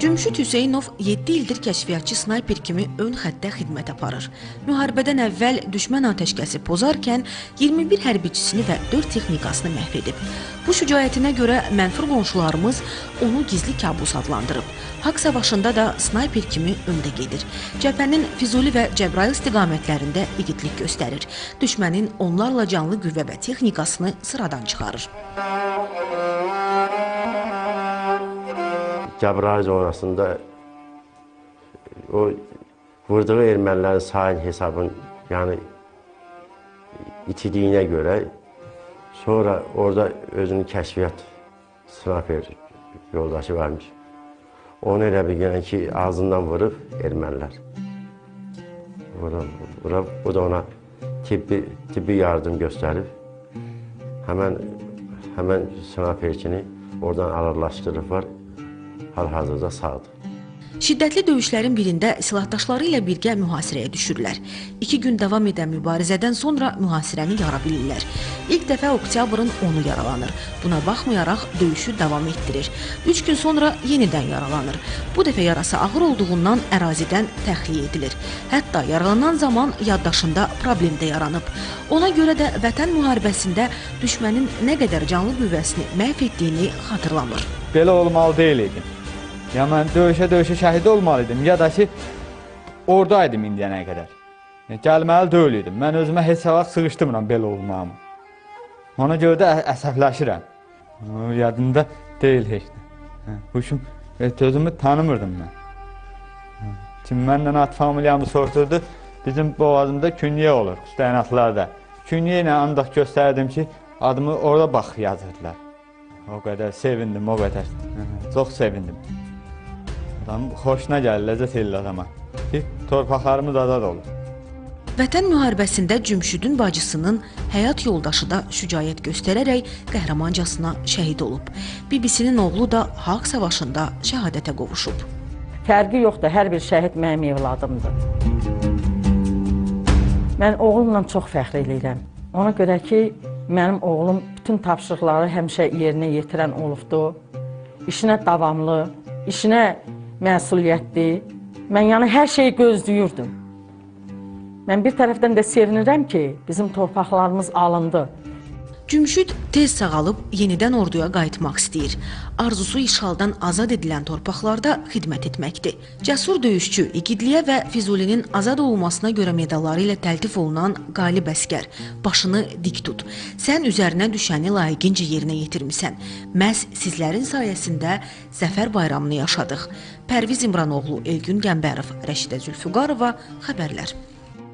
Cümşüd Hüseynov 7 ildir kəşfiyyatçı snayper kimi ön xəttdə xidmət aparır. Müharibədən əvvəl düşmən atəşkəsi pozarkən 21 hərbiçisini və 4 texnikasını məhv edib. Bu şücaətinə görə mənfur qonşularımız onu gizli kabus adlandırıb. Haqq savaşında da snayper kimi öndə gedir. Cəbhənin Füzuli və Cəbrayıl istiqamətlərində igidlik göstərir. Düşmənin onlarla canlı qüvvə və texnikasını sıradan çıxarır. Cəbrayıl zonasında o vurduğu ermənilərin sayın hesabın, yəni itirdiyinə görə sonra orada özünün kəşfiyyat snayper yoldaşı varmış. Onu elə bir yəni ki, ağzından vurub ermənilər. Vura, vura, bu da ona tibbi, tibbi yardım göstərib. Həmən, həmən snayperçini oradan ağırlaşdırıblar. Hal-hazırda sağdır. Şiddətli döyüşlərin birində silahdaşları ilə birgə mühasirəyə düşürlər. İki gün davam edən mübarizədən sonra mühasirəni yara bilirlər. İlk dəfə oktyabrın 10-u yaralanır. Buna baxmayaraq döyüşü davam etdirir. Üç gün sonra yenidən yaralanır. Bu dəfə yarası ağır olduğundan ərazidən təxliyə edilir. Hətta yaralanan zaman yaddaşında problem də yaranıb. Ona görə də vətən müharibəsində düşmənin nə qədər canlı qüvvəsini məhv etdiyini xatırlamır. Belə olmalı deyil idim. Ya mən döyüşə-döyüşə şəhid olmalıydım, ya da ki, oradaydım indiyənə qədər. Ya, gəlməli deyil idim. Mən özümə heç vaxt sığışdırmıram belə olmağımı. Ona görə də ə- əsəbləşirəm. O, Yadımda deyil heç nə. Hə, Huşum, e, özümü tanımırdım mən. Hə, Şimdi məndən at familiyamı sorturdu. Bizim boğazımda künye olur, təyinatlarda. Künye ilə ancaq göstərdim ki, adımı orada bax yazırdılar. O qədər sevindim, o qədər. Hə, Çox sevindim. Adam xoşuna gəlir, ləzzət eləyir adama. Ki, torpaqlarımız azad olur. Vətən müharibəsində Cümşüdün bacısının həyat yoldaşı da şücaət göstərərək qəhrəmancasına şəhid olub. Bibisinin oğlu da Xalq savaşında şəhadətə qovuşub. Fərqi yoxdur, hər bir şəhid mənim evladımdır. Mən oğlumla çox fəxr edirəm. Ona görə ki, mənim oğlum bütün tapşırıqları həmişə yerinə yetirən olubdu. İşinə davamlı, işinə məsuliyyətli. Mən yəni hər şeyi gözləyirdim. Mən bir tərəfdən də sevinirəm ki, bizim torpaqlarımız alındı. Cümşüd tez sağalıb yenidən orduya qayıtmaq istəyir. Arzusu işğaldan azad edilən torpaqlarda xidmət etməkdir. Cəsur döyüşçü igidliyə və Füzulinin azad olunmasına görə medalları ilə təltif olunan qalib əskər, başını dik tut. Sən üzərinə düşəni layiqincə yerinə yetirmisən. Məhz sizlərin sayəsində Zəfər bayramını yaşadıq. Pərviz İmranoğlu, Elgün Qəmbərov, Rəşidə Zülfüqarova xəbərlər.